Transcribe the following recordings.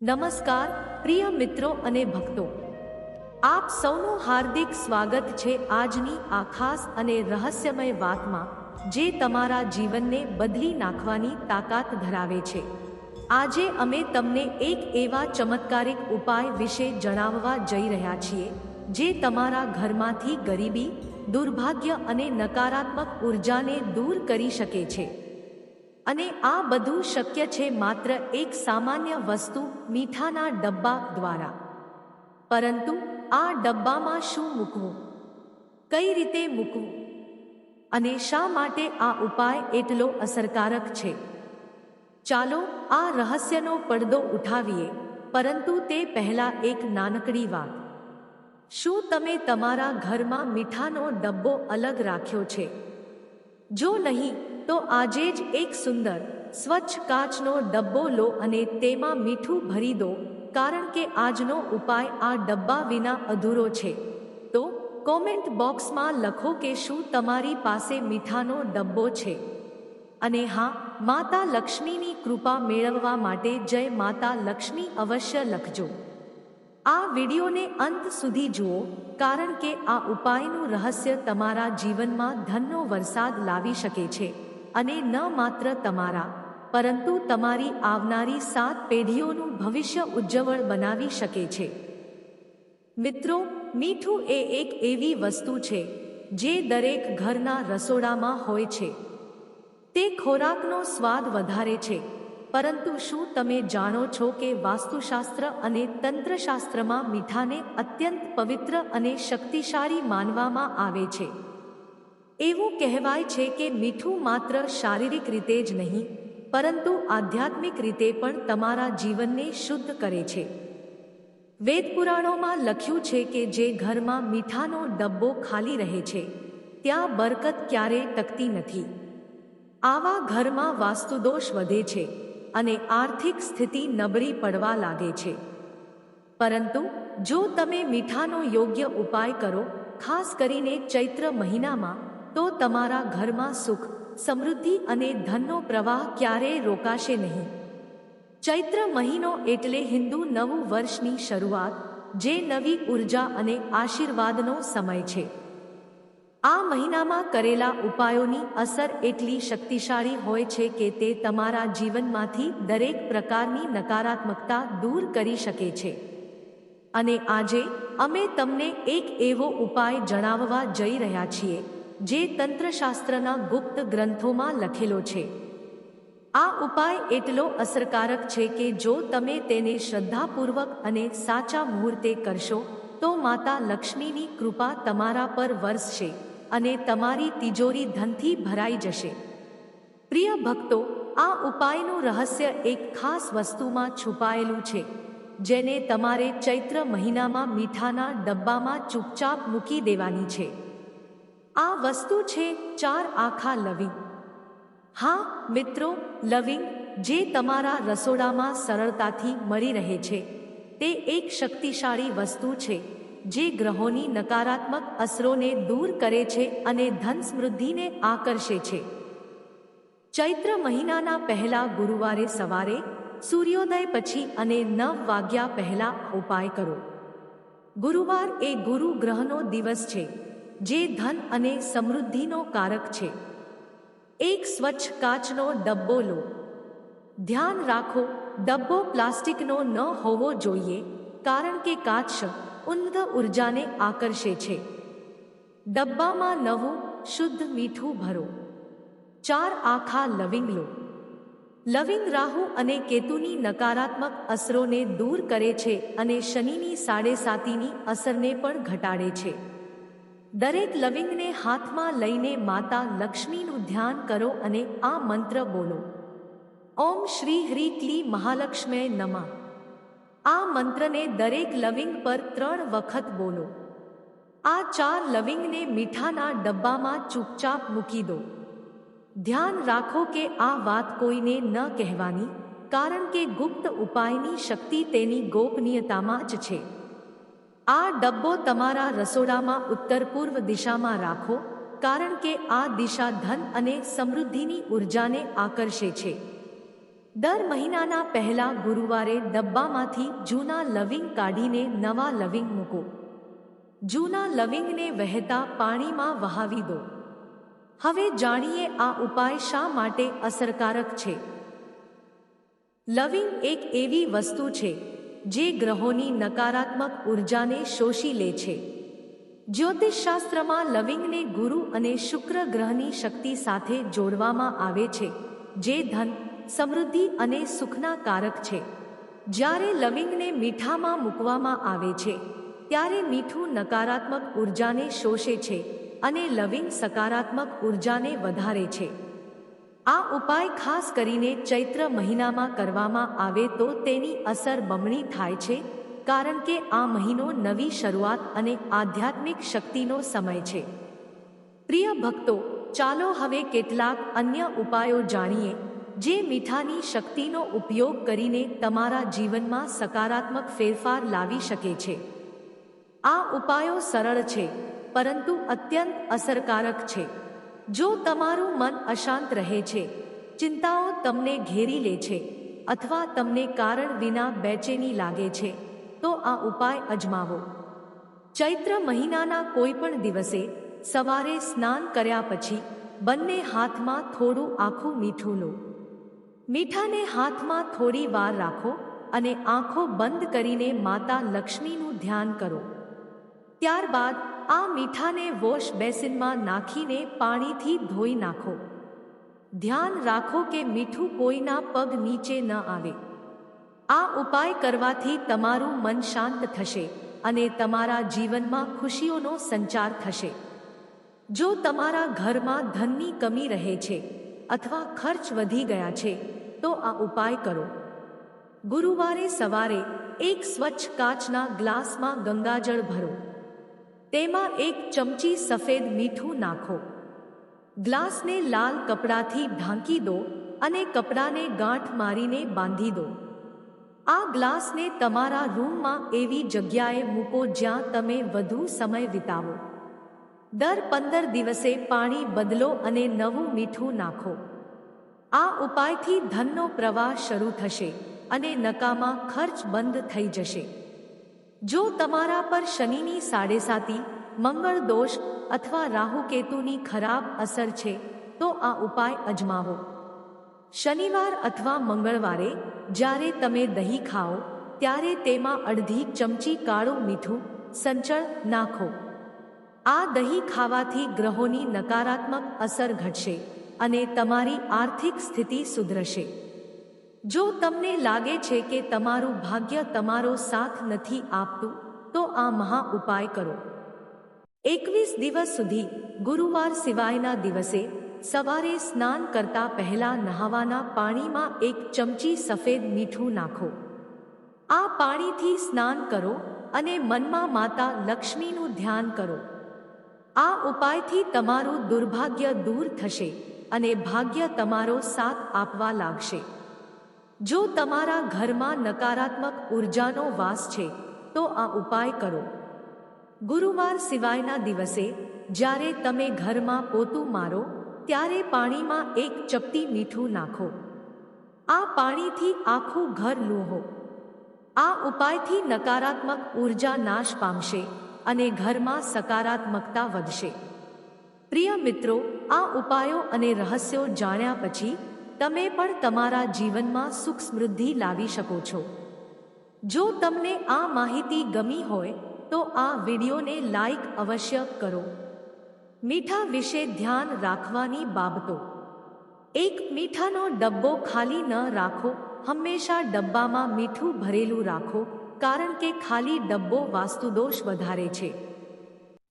નમસ્કાર, પ્રિય મિત્રો અને ભક્તો. આપ સૌનું હાર્દિક સ્વાગત છે આજની આ ખાસ અને રહસ્યમય વાતમાં, જે તમારા જીવનને બદલી નાખવાની તાકાત ધરાવે છે. આજે અમે તમને એક એવા ચમત્કારિક ઉપાય વિશે જણાવવા જઈ રહ્યા છીએ, જે તમારા ઘરમાંથી ગરીબી, દુર્ભાગ્ય અને નકારાત્મક ઉર્જાને દૂર કરી શકે છે. અને આ બધું શક્ય છે માત્ર એક સામાન્ય વસ્તુ મીઠાના ડબ્બા દ્વારા. પરંતુ આ ડબ્બામાં શું મૂકવું? કઈ રીતે મૂકવું? અને શા માટે આ ઉપાય એટલો અસરકારક છે? ચાલો આ રહસ્યનો પડદો ઉઠાવીએ, પરંતુ તે પહેલાં એક નાનકડી વાત. શું તમે તમારા ઘરમાં મીઠાનો ડબ્બો અલગ રાખ્યો છે? જો નહીં, તો આજે જ એક સુંદર, સ્વચ્છ કાચનો ડબ્બો લો અને તેમાં મીઠું ભરી દો, કારણ કે આજનો ઉપાય આ ડબ્બા વિના અધૂરો છે. તો કોમેન્ટ બોક્સમાં લખો કે શું તમારી પાસે મીઠાનો ડબ્બો છે. અને હા, માતા લક્ષ્મીની કૃપા મેળવવા માટે જય માતા લક્ષ્મી અવશ્ય લખજો. આ વિડીયોને અંત સુધી જુઓ, કારણ કે આ ઉપાયનું રહસ્ય તમારા જીવનમાં ધનનો વરસાદ લાવી શકે છે અને ન માત્ર તમારા, પરંતુ તમારી આવનારી સાત પેઢીઓનું ભવિષ્ય ઉજ્જવળ બનાવી શકે છે. મિત્રો, મીઠું એ એક એવી વસ્તુ છે, જે દરેક ઘરના રસોડામાં હોય છે. તે ખોરાકનો સ્વાદ વધારે છે. પરંતુ શું તમે જાણો છો કે વાસ્તુશાસ્ત્ર અને તંત્રશાસ્ત્રમાં મીઠાને અત્યંત પવિત્ર અને શક્તિશાળી માનવામાં આવે છે? એવું કહેવાય છે કે મીઠું માત્ર શારીરિક રીતે જ નહીં, પરંતુ આધ્યાત્મિક રીતે પણ તમારા જીવનને શુદ્ધ કરે છે. વેદ પુરાણોમાં લખ્યું છે કે જે ઘરમાં મીઠાનો ડબ્બો ખાલી રહે છે, ત્યાં બરકત ક્યારેય ટકતી નથી. આવા ઘરમાં વાસ્તુદોષ વધે છે. અને આર્થિક સ્થિતિ નબળી પડવા લાગે છે. પરંતુ જો તમે મીઠાનો યોગ્ય ઉપાય કરો, ખાસ કરીને ચૈત્ર મહિનામાં, તો તમારા ઘરમાં સુખ, સમૃદ્ધિ અને ધનનો પ્રવાહ ક્યારેય રોકાશે નહીં. ચૈત્ર મહિનો એટલે હિન્દુ નવું વર્ષની શરૂઆત, જે નવી ઊર્જા અને આશીર્વાદનો સમય છે. આ મહિનામાં કરેલા ઉપાયોની અસર એટલી શક્તિશાળી હોય છે કે તે તમારા જીવનમાંથી દરેક પ્રકારની નકારાત્મકતા દૂર કરી શકે છે. અને આજે, અમે તમને એક એવો ઉપાય જણાવવા જઈ રહ્યા છીએ, જે તંત્રશાસ્ત્રના ગુપ્ત ગ્રંથોમાં લખેલો છે. આ ઉપાય એટલો અસરકારક છે કે જો તમે તેને શ્રદ્ધાપૂર્વક અને સાચા મુહૂર્તે કરશો તો માતા લક્ષ્મીની કૃપા તમારા પર વરસશે અને તમારી તિજોરી ધનથી ભરાઈ જશે. પ્રિય ભક્તો, આ ઉપાયનું રહસ્ય એક ખાસ વસ્તુમાં છુપાયેલું છે, જેને તમારે ચૈત્ર મહિનામાં મીઠાના ડબ્બામાં ચૂપચાપ મૂકી દેવાની છે. આ વસ્તુ છે ચાર આખા લવિંગ. હા, મિત્રો, લવિંગ જે તમારા રસોડામાં સરળતાથી મળી રહે છે. તે એક શક્તિશાળી વસ્તુ છે, જે ગ્રહોની નકારાત્મક અસરોને દૂર કરે છે અને ધન સમૃદ્ધિને આકર્ષે છે. ચૈત્ર મહિનાના પહેલા ગુરુવારે સવારે સૂર્યોદય પછી અને નવ વાગ્યા પહેલા ઉપાય કરો. ગુરુવાર એ ગુરુ ગ્રહનો દિવસ છે, જે ધન અને સમૃદ્ધિનો કારક છે. એક સ્વચ્છ કાચનો ડબ્બો લો ધ્યાન રાખો, ડબ્બો પ્લાસ્ટિકનો ન હોવો જોઈએ, કારણ કે કાચ ઉન્નત ઉર્જાને આકર્ષે છે. ડબ્બામાં નવું શુદ્ધ મીઠું ભરો. ચાર આખા લવિંગ લો. લવિંગ રાહુ અને કેતુની નકારાત્મક અસરોને દૂર કરે છે અને શનિની સાડેસાતીની અસરને પણ ઘટાડે છે. દરેક લવિંગને હાથમાં લઈને માતા લક્ષ્મીનું ધ્યાન કરો અને આ મંત્ર બોલો. ઓમ શ્રી હ્રી ક્લી મહાલક્ષ્મે નમા. આ મંત્રને દરેક લવિંગ પર ત્રણ વખત બોલો. આ ચાર લવિંગને મીઠાના ડબ્બામાં ચૂપચાપ મૂકી દો. ધ્યાન રાખો કે આ વાત કોઈને ન કહેવાની, કારણ કે ગુપ્ત ઉપાયની શક્તિ તેની ગોપનીયતામાં જ છે. આ ડબ્બો તમારા રસોડામાં ઉત્તર પૂર્વ દિશામાં રાખો, કારણ કે આ દિશા ધન અને સમૃદ્ધિની ઉર્જાને આકર્ષે છે. દર મહિનાના પહેલા ગુરુવારે ડબ્બામાંથી જૂના લવિંગ કાઢીને નવા લવિંગ મૂકો. જૂના લવિંગને વહેતા પાણીમાં વહાવી દો. હવે જાણીએ આ ઉપાય શા માટે અસરકારક છે? લવિંગ એક એવી વસ્તુ છે જે ગ્રહોની નકારાત્મક ઉર્જાને શોષી લે છે. જ્યોતિષશાસ્ત્રમાં લવિંગને ગુરુ અને શુક્ર ગ્રહની શક્તિ સાથે જોડવામાં આવે છે, જે ધન સમૃદ્ધિ અને સુખના કારક છે. જ્યારે લવિંગને મીઠામાં મૂકવામાં આવે છે, ત્યારે મીઠું નકારાત્મક ઉર્જાને શોષે છે અને લવિંગ સકારાત્મક ઉર્જાને વધારે છે. આ ઉપાય ખાસ કરીને ચૈત્ર મહિનામાં કરવામાં આવે તો તેની અસર બમણી થાય છે, કારણ કે આ મહિનો નવી શરૂઆત અને આધ્યાત્મિક શક્તિનો સમય છે. પ્રિય ભક્તો, ચાલો હવે કેટલાક અન્ય ઉપાયો જાણીએ. જે મીઠાની શક્તિનો ઉપયોગ કરીને તમારા જીવનમાં સકારાત્મક ફેરફાર લાવી શકે છે. આ ઉપાયો સરળ છે, પરંતુ અત્યંત અસરકારક છે. જો તમારું મન અશાંત રહે છે, ચિંતાઓ તમને ઘેરી લે છે, અથવા તમને કારણ વિના બેચેની લાગે છે, તો આ ઉપાય અજમાવો. ચૈત્ર મહિનાના કોઈપણ દિવસે સવારે સ્નાન કર્યા પછી બંને હાથમાં થોડું આખું મીઠું લો. મીઠાને હાથમાં થોડી વાર રાખો અને આંખો બંધ કરીને માતા લક્ષ્મીનું ધ્યાન કરો. ત્યારબાદ આ મીઠાને વોશ બેસિનમાં નાખીને પાણીથી ધોઈ નાખો. ધ્યાન રાખો કે મીઠું કોઈના પગ નીચે ન આવે. આ ઉપાય કરવાથી તમારું મન શાંત થશે અને તમારા જીવનમાં ખુશીઓનો સંચાર થશે. જો તમારા ઘરમાં ધનની કમી રહે છે અથવા ખર્ચ વધી ગયા છે તો આ ઉપાય કરો. ગુરુવારે સવારે એક સ્વચ્છ કાચના ગ્લાસમાં ગંગાજળ ભરો. તેમાં એક ચમચી સફેદ મીઠું નાખો. ગ્લાસને લાલ કપડાથી ઢાંકી દો અને કપડાને ગાંઠ મારીને બાંધી દો. આ ગ્લાસને તમારા રૂમમાં એવી જગ્યાએ મૂકો જ્યાં તમે વધુ સમય વિતાવો. દર પંદર દિવસે પાણી બદલો અને નવું મીઠું નાખો. આ ઉપાયથી ધનનો પ્રવાહ શરૂ થશે અને નકામા ખર્ચ બંધ થઈ જશે. જો તમારા પર શનિની સાડેસાતી, મંગળ દોષ અથવા રાહુકેતુની ખરાબ અસર છે, તો આ ઉપાય અજમાવો. શનિવાર અથવા મંગળવારે જ્યારે તમે દહીં ખાઓ, ત્યારે તેમાં અડધી ચમચી કાળું મીઠું સંચળ નાખો. આ દહીં ખાવાથી ગ્રહોની નકારાત્મક અસર ઘટશે. અને તમારી આર્થિક સ્થિતિ સુધરશે. જો તમને લાગે છે કે તમારું ભાગ્ય તમારો સાથ નથી આપતું, તો આ મહા ઉપાય કરો. એકવીસ દિવસ સુધી ગુરુવાર સિવાયના દિવસે સવારે સ્નાન કરતા પહેલા નહાવાના પાણીમાં એક ચમચી સફેદ મીઠું નાખો. આ પાણીથી સ્નાન કરો અને મનમાં માતા લક્ષ્મીનું ધ્યાન કરો. આ ઉપાયથી તમારું દુર્ભાગ્ય દૂર થશે. અને ભાગ્ય તમારો સાથ આપવા લાગશે. જો તમારા ઘરમાં નકારાત્મક ઉર્જાનો વાસ છે, તો આ ઉપાય કરો. ગુરુવાર સિવાયના દિવસે, જ્યારે તમે ઘરમાં પોતું મારો, ત્યારે પાણીમાં એક ચપટી મીઠું નાખો. આ પાણીથી આખું ઘર લૂહો. આ ઉપાયથી નકારાત્મક ઊર્જા નાશ પામશે અને ઘરમાં સકારાત્મકતા વધશે. પ્રિય મિત્રો, આ ઉપાયો અને રહસ્યો જાણ્યા પછી તમે પણ તમારા જીવનમાં સુખ સમૃદ્ધિ લાવી શકો છો. જો તમને આ માહિતી ગમી હોય, તો આ વિડીયોને લાઈક અવશ્ય કરો. મીઠા વિશે ધ્યાન રાખવાની બાબતો. એક મીઠાનો ડબ્બો ખાલી ન રાખો, હંમેશા ડબ્બામાં મીઠું ભરેલું રાખો, કારણ કે ખાલી ડબ્બો વાસ્તુદોષ વધારે છે.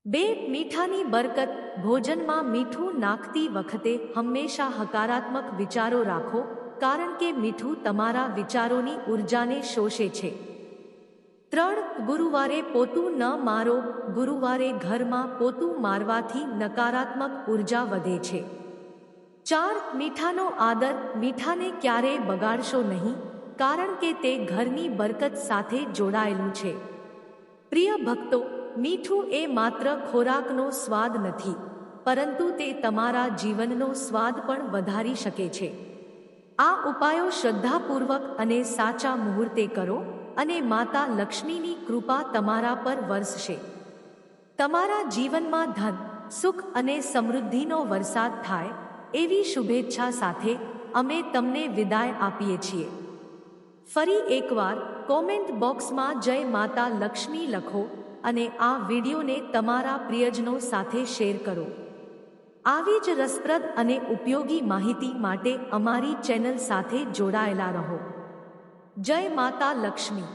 બે મીઠાની બરકત ભોજનમાં મીઠું નાખતી વખતે હંમેશા હકારાત્મક વિચારો રાખો, કારણ કે મીઠું તમારા વિચારોની ઉર્જાને શોષે છે. ત્રણ, ગુરુવારે પોતું ન મારો, ગુરુવારે ઘરમાં પોતું મારવાથી નકારાત્મક ઊર્જા વધે છે. ચાર, મીઠાનો આદર મીઠાને ક્યારેય બગાડશો નહીં, કારણ કે તે ઘરની બરકત સાથે જોડાયેલું છે. પ્રિય ભક્તો મીઠું એ માત્ર ખોરાકનો સ્વાદ નથી, પરંતુ તે તમારા જીવનનો સ્વાદ પણ વધારી શકે છે. આ ઉપાયો શ્રદ્ધાપૂર્વક અને સાચા મુહૂર્તે કરો અને માતા લક્ષ્મીની કૃપા તમારા પર વરસશે. તમારા જીવનમાં ધન, સુખ અને સમૃદ્ધિનો વરસાદ થાય, એવી શુભેચ્છા સાથે અમે તમને વિદાય આપીએ છીએ. ફરી એકવાર કોમેન્ટ બોક્સમાં જય માતા લક્ષ્મી લખો અને આ વિડીયોને તમારા પ્રિયજનો સાથે શેર કરો. આવી જ રસપ્રદ અને ઉપયોગી માહિતી માટે અમારી ચેનલ સાથે જોડાયેલા રહો. જય માતા લક્ષ્મી.